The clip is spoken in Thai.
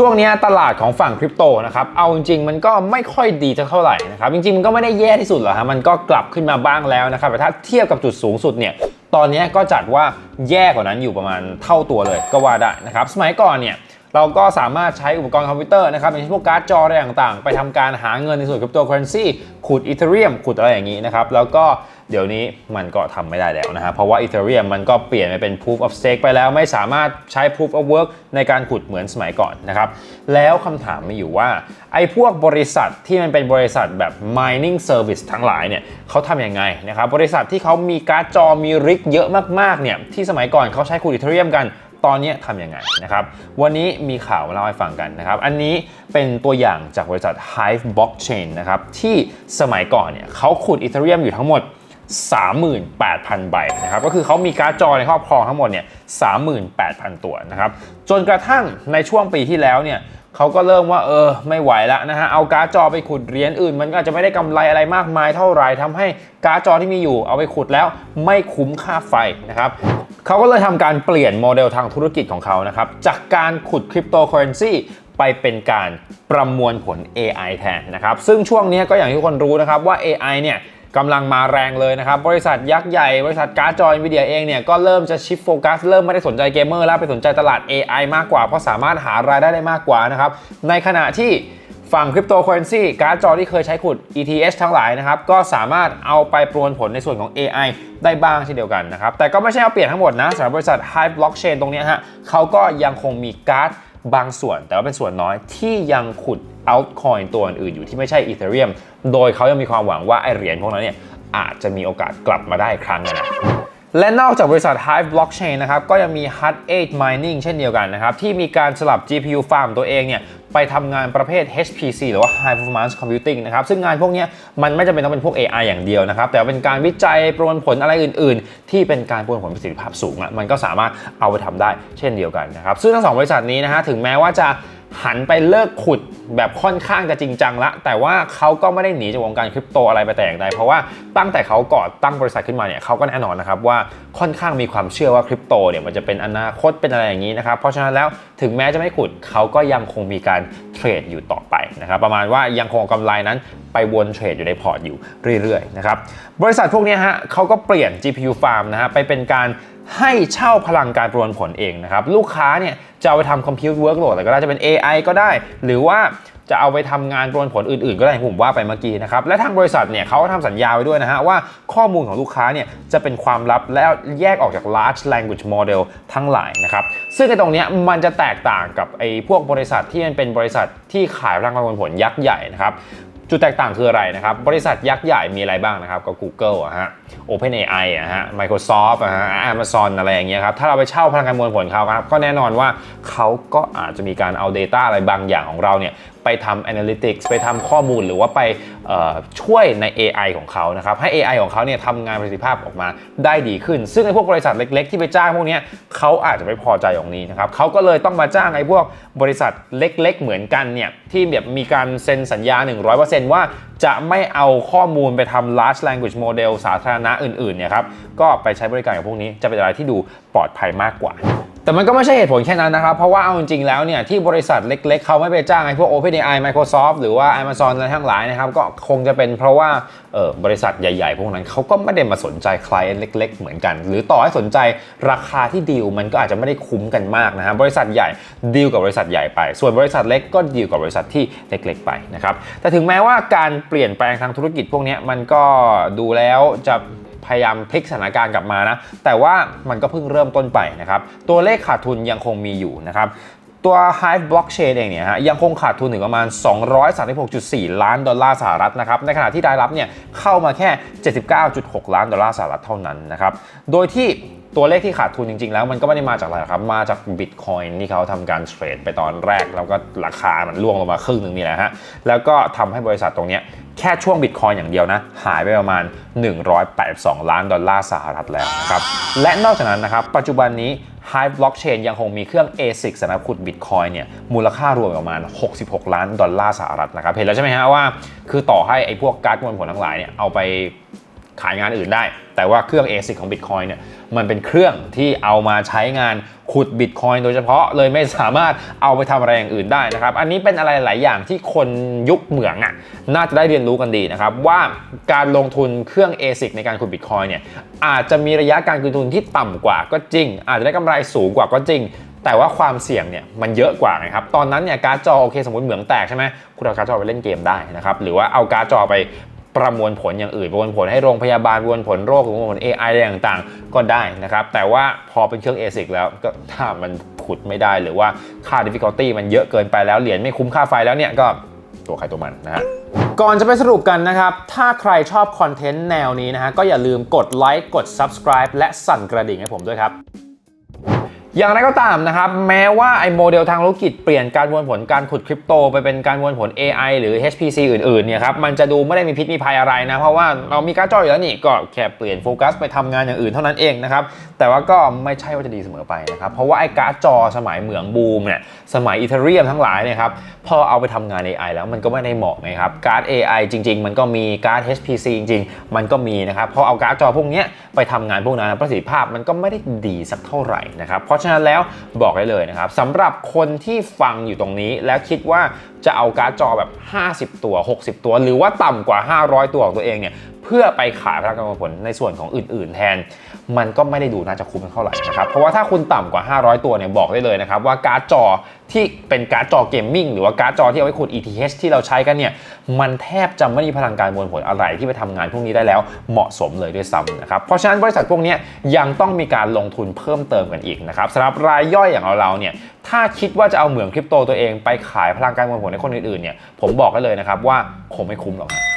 ช่วงนี้ตลาดของฝั่งคริปโตนะครับ เอาจริงๆ มันก็ไม่ค่อยดีจะเท่าไหร่นะครับ จริงๆ มันก็ไม่ได้แย่ที่สุดหรอกฮะ มันก็กลับขึ้นมาบ้างแล้วนะครับ แต่ถ้าเทียบกับจุดสูงสุดเนี่ย ตอนนี้ก็จัดว่าแย่กว่านั้นอยู่ประมาณเท่าตัวเลยก็ว่าได้นะครับ สมัยก่อนเนี่ย เราก็สามารถใช้อุปกรณ์คอมพิวเตอร์นะครับอย่างเช่นพวกการ์ดจออะไรต่างๆ ไปทำการหาเงินในส่วนคริปโตเคอเรนซีขุดอีเทเรียมขุดอะไรอย่างนี้นะครับ แล้วก็เดี๋ยวนี้มันก็ทำไม่ได้แล้วนะฮะเพราะว่าอีเทเรียมมันก็เปลี่ยนไปเป็น proof of stake ไปแล้วไม่สามารถใช้ proof of work ในการขุดเหมือนสมัยก่อนนะครับแล้วคำถามมีอยู่ว่าไอ้พวกบริษัทที่มันเป็นบริษัทแบบ mining service ทั้งหลายเนี่ยเขาทำยังไงนะครับบริษัทที่เขามีการ์ดจอมีริกเยอะมากๆเนี่ยที่สมัยก่อนเขาใช้ขุดอีเทเรียมกัน ตอนนี้ทำยังไงนะครับ วันนี้มีข่าวมาเล่าให้ฟังกันนะครับ อันนี้เป็นตัวอย่างจากบริษัท Hive Blockchain นะครับที่สมัยก่อนเนี่ยเขาขุดอีเทเรียมอยู่ทั้งหมด38,000 ใบนะครับก็คือเขามีการ์ดจอในครอบครองทั้งหมดเนี่ย38,000 ตัวนะครับ จนกระทั่งในช่วงปีที่แล้วเนี่ย เขาก็เริ่มว่าเออไม่ไหวแล้วนะฮะเอาการ์ดจอไปขุดเหรียญอื่น มันก็อาจจะไม่ได้กำไรอะไรมากมายเท่าไหร่ทำให้การ์ดจอที่มีอยู่เอาไปขุดแล้วไม่คุ้มค่าไฟนะครับเขาก็เลยทำการเปลี่ยนโมเดลทางธุรกิจของเขานะครับจากการขุดคริปโตเคอเรนซีไปเป็นการประมวลผล AI แทนนะครับซึ่งช่วงนี้ก็อย่างที่คนรู้นะครับว่า AI เนี่ย กำลังมาแรงเลยนะครับ บริษัทยักษ์ใหญ่ บริษัทการ์ดจอ NVIDIA เองเนี่ย ก็เริ่มจะชิฟโฟกัส เริ่มไม่ได้สนใจเกมเมอร์แล้วไปสนใจตลาด AI มากกว่า เพราะสามารถหารายได้ได้มากกว่านะครับ ในขณะที่ฝั่งคริปโตเคอเรนซีการ์ดจอที่เคยใช้ขุด ETH ทั้งหลายนะครับ ก็สามารถเอาไปประมวลผลในส่วนของ AI ได้บ้างเช่นเดียวกันนะครับ แต่ก็ไม่ใช่เอาเปลี่ยนทั้งหมดนะสำหรับบริษัท Hive Blockchain ตรงนี้ฮะเขาก็ยังคงมีการ์ด บางส่วนแต่ว่าเป็นส่วนน้อยที่ยังขุด altcoin ตัวอื่นๆอยู่ที่ไม่ใช่ Ethereum โดยเขายังมีความหวังว่าไอเหรียญพวกนั้นเนี่ยอาจจะมีโอกาสกลับมาได้อีกครั้งนะ และนอกจากบริษัท Hive Blockchain นะครับ ก็ยังมี Hut 8 Mining เช่นเดียวกันนะครับ ที่มีการสลับ GPU farm ตัวเองเนี่ย ไปทำงานประเภท HPC หรือว่า High Performance Computing นะครับ ซึ่งงานพวกนี้มันไม่จำเป็นต้องเป็นพวก AI อย่างเดียวนะครับ แต่เป็นการวิจัยประมวลผลอะไรอื่น ๆ ที่เป็นการประมวลผลประสิทธิภาพสูงอะมันก็สามารถเอาไปทำได้เช่นเดียวกันนะครับซึ่งทั้งสองบริษัทนี้นะฮะถึงแม้ว่าจะ หันไปเลิกขุดแบบค่อนข้างจะจริงจังละ แต่ว่าเขาก็ไม่ได้หนีจากวงการคริปโตอะไรไปแต่อย่างใดเพราะว่าตั้งแต่เขาก่อตั้งบริษัทขึ้นมาเนี่ยเขาก็แน่นอนนะครับว่าค่อนข้างมีความเชื่อว่าคริปโตเนี่ยมันจะเป็นอนาคตเป็นอะไรอย่างนี้นะครับเพราะฉะนั้นแล้วถึงแม้จะไม่ขุดเขาก็ยังคงมีการ เทรดอยู่ต่อไปนะครับประมาณว่ายังคงกำกำไรนั้นไปวนเทรดอยู่ในพอร์ตอยู่เรื่อยๆนะครับบริษัทพวกนี้ฮะเขาก็เปลี่ยน GPU farm นะฮะไปเป็นการให้เช่าพลังการประมวลผลเองนะครับลูกค้าเนี่ยจะเอาไปทำคอมพิวต์เวิร์กโหลดอะไรก็ได้จะเป็น AI ก็ได้ หรือว่า จะเอาไปทำงานประมวลผลอื่นๆ ก็ได้ที่ผมว่าไปเมื่อกี้นะครับ และทางบริษัทเนี่ยเขาก็ทำสัญญาไว้ด้วยนะฮะว่าข้อมูลของลูกค้าเนี่ยจะเป็นความลับและแยกออกจาก large language model ทั้งหลายนะครับ ซึ่งในตรงเนี้ยมันจะแตกต่างกับไอ้พวกบริษัทที่มันเป็นบริษัทที่ขายพลังประมวลผลยักษ์ใหญ่นะครับจุดแตกต่างคืออะไรนะครับ บริษัทยักษ์ใหญ่มีอะไรบ้างนะครับ ก็ Google อะฮะ OpenAI อะฮะ Microsoft อะฮะ Amazon อะไรอย่างเงี้ยครับ ถ้าเราไปเช่าพลังงานมวลผลเขาครับ ก็แน่นอนว่าเขาก็อาจจะมีการเอา Data อะไรบางอย่างของเราเนี่ย ไปทำ analytics ไปทำข้อมูลหรือว่าไปช่วยใน AI ของเขานะครับ ให้ AI ของเขาเนี่ยทำงานประสิทธิภาพออกมาได้ดีขึ้น ซึ่งไอ้พวกบริษัทเล็ก ๆ ที่ไปจ้างพวกนี้เขาอาจจะไม่พอใจตรงนี้นะครับเขาก็เลยต้องมาจ้างไอ้พวกบริษัทเล็ก ๆ เหมือนกันเนี่ยที่แบบมีการเซ็นสัญญา 100%ว่าจะไม่เอาข้อมูลไปทำ large language model สาธารณะอื่นๆเนี่ยครับก็ไปใช้บริการกับพวกนี้จะเป็นอะไรที่ดูปลอดภัยมากกว่า แต่มันก็ไม่ใช่เหตุผลแค่นั้นนะครับ เพราะว่าเอาจริงๆแล้วเนี่ยที่บริษัทเล็กๆ เขาไม่ไปจ้างไอ้พวก OpenAI Microsoft หรือว่า Amazon อะไรทั้งหลายนะครับ ก็คงจะเป็นเพราะว่าเออบริษัทใหญ่ๆ พวกนั้นเขาก็ไม่ได้มาสนใจใครเล็ก ๆ เหมือนกัน หรือต่อให้สนใจราคาที่ดีลมันก็อาจจะไม่ได้คุ้มกันมากนะฮะบริษัทใหญ่ดีลกับบริษัทใหญ่ไป ส่วนบริษัทเล็กก็ดีลกับบริษัทที่เล็กๆ ไปนะครับแต่ถึงแม้ว่าการเปลี่ยนแปลงทางธุรกิจพวกนี้มันก็ดูแล้วจะ พยายามพลิกสถานการณ์กลับมานะ แต่ว่ามันก็เพิ่งเริ่มต้นไปนะครับ ตัวเลขขาดทุนยังคงมีอยู่นะครับตัว Hive Blockchain เองเนี่ยฮะยังคงขาดทุนถึงประมาณ 236.4 ล้านดอลลาร์สหรัฐนะครับในขณะที่รายรับเนี่ยเข้ามาแค่ 79.6 ล้านดอลลาร์สหรัฐเท่านั้นนะครับโดยที่ ตัวเลขที่ขาดทุนจริง ๆ แล้วมันก็ไม่ได้มาจากอะไรครับ มาจาก Bitcoin ที่เขาทำการเทรดไปตอนแรก แล้วก็ราคามันร่วงลงมาครึ่งหนึ่งนี่แหละฮะ แล้วก็ทำให้บริษัทตรงนี้แค่ช่วง Bitcoin อย่างเดียวนะ หายไปประมาณ 182 ล้านดอลลาร์สหรัฐแล้วนะครับ และนอกจากนั้นนะครับ ปัจจุบันนี้ Hive Blockchain ยังคงมีเครื่อง ASIC สำหรับขุด Bitcoin เนี่ยมูลค่ารวมประมาณ 66 ล้านดอลลาร์สหรัฐนะครับ เห็นแล้วใช่ไหมฮะว่า คือต่อให้ไอ้พวกการ์ดมวลผลทั้งหลายเนี่ยเอาไป ขายงานอื่นได้ แต่ว่าเครื่อง ASIC ของ Bitcoin เนี่ยมันเป็นเครื่องที่เอามาใช้งานขุด Bitcoin โดยเฉพาะเลยไม่สามารถเอาไปทำอะไรอย่างอื่นได้นะครับ อันนี้เป็นอะไรหลายอย่างที่คนยุคเหมืองอะน่าจะได้เรียนรู้กันดีนะครับ ว่าการลงทุนเครื่อง ASIC ในการขุด Bitcoin เนี่ยอาจจะมีระยะการคืนทุนที่ต่ำกว่าก็จริง อาจจะได้กำไรสูงกว่าก็จริงแต่ว่าความเสี่ยงเนี่ยมันเยอะกว่านะครับ ตอนนั้นเนี่ยการ์ดจอโอเคสมมติเหมืองแตกใช่ไหมคุณเอาการ์ดจอไปเล่นเกมได้นะครับ หรือว่าเอาการ์ดจอไป ประมวลผลอย่างอื่น ประมวลผลให้โรงพยาบาลประมวลผลโรคประมวลผล AI อะไรต่างๆ ก็ได้นะครับ แต่ว่าพอเป็นเครื่อง ASIC แล้วก็ถ้ามันขุดไม่ได้หรือว่าค่า difficulty มันเยอะเกินไปแล้วเหรียญไม่คุ้มค่าไฟแล้วเนี่ยก็ตัวใครตัวมันนะฮะก่อนจะไปสรุปกันนะครับ ถ้าใครชอบคอนเทนต์แนวนี้นะฮะก็อย่าลืมกดไลค์กด subscribe และสั่นกระดิ่งให้ผมด้วยครับ อย่างไรก็ตามนะครับ แม้ว่าไอ้โมเดลทางธุรกิจเปลี่ยนการมวลผลการขุดคริปโตไปเป็นการมวลผล AI หรือ HPC อื่นๆเนี่ยครับมันจะดูไม่ได้มีพิษมีภัยอะไรนะ เพราะว่าเรามีการ์ดจออยู่แล้วนี่ก็แค่เปลี่ยนโฟกัสไปทำงานอย่างอื่นเท่านั้นเองนะครับ แต่ว่าก็ไม่ใช่ว่าจะดีเสมอไปนะครับ เพราะว่าไอ้การ์ดจอสมัยเหมืองบูมเนี่ยสมัยอีเทเรียมทั้งหลายเนี่ยครับพอเอาไปทำงาน AI แล้วมันก็ไม่ได้เหมาะไงครับการ์ด AI จริง ๆ มันก็มีการ์ด HPC จริง ๆ มันก็มีนะครับพอเอาการ์ดจอพวกนี้ไปทำงานพวกนั้นประสิทธิภาพมันก็ไม่ได้ดีสักเท่าไหร่นะครับเพราะฉะนั้นแล้วบอกได้เลยนะครับสำหรับคนที่ฟังอยู่ตรงนี้และคิดว่าจะเอาการ์ดจอแบบ 50 ตัว 60 ตัว หรือว่าต่ำกว่า 500 ตัวของตัวเองเนี่ยเพื่อไปขายพลังงานผลในส่วนของอื่น ๆ แทน มันก็ไม่ได้ดูน่าจะคุ้มเท่าไหร่นะครับ เพราะว่าถ้าคุณต่ำกว่า 500 ตัวเนี่ยบอกได้เลยนะครับว่าการ์ดจอที่เป็นการ์ดจอเกมมิ่งหรือว่าการ์ดจอที่เอาไว้ขุด ETH ที่เราใช้กันเนี่ยมันแทบจะไม่มีพลังการมวลผลอะไรที่ไปทำงานพวกนี้ได้แล้วเหมาะสมเลยด้วยซ้ำนะครับเพราะฉะนั้นบริษัทพวกนี้ยังต้องมีการลงทุนเพิ่มเติมกันอีกนะครับสำหรับรายย่อยอย่างเราเนี่ยถ้าคิดว่าจะเอาเหมืองคริปโตตัวเองไปขายพลังการเงินผลให้คนอื่นๆเนี่ยผมบอกได้เลยนะครับว่าคงไม่คุ้มหรอกครับ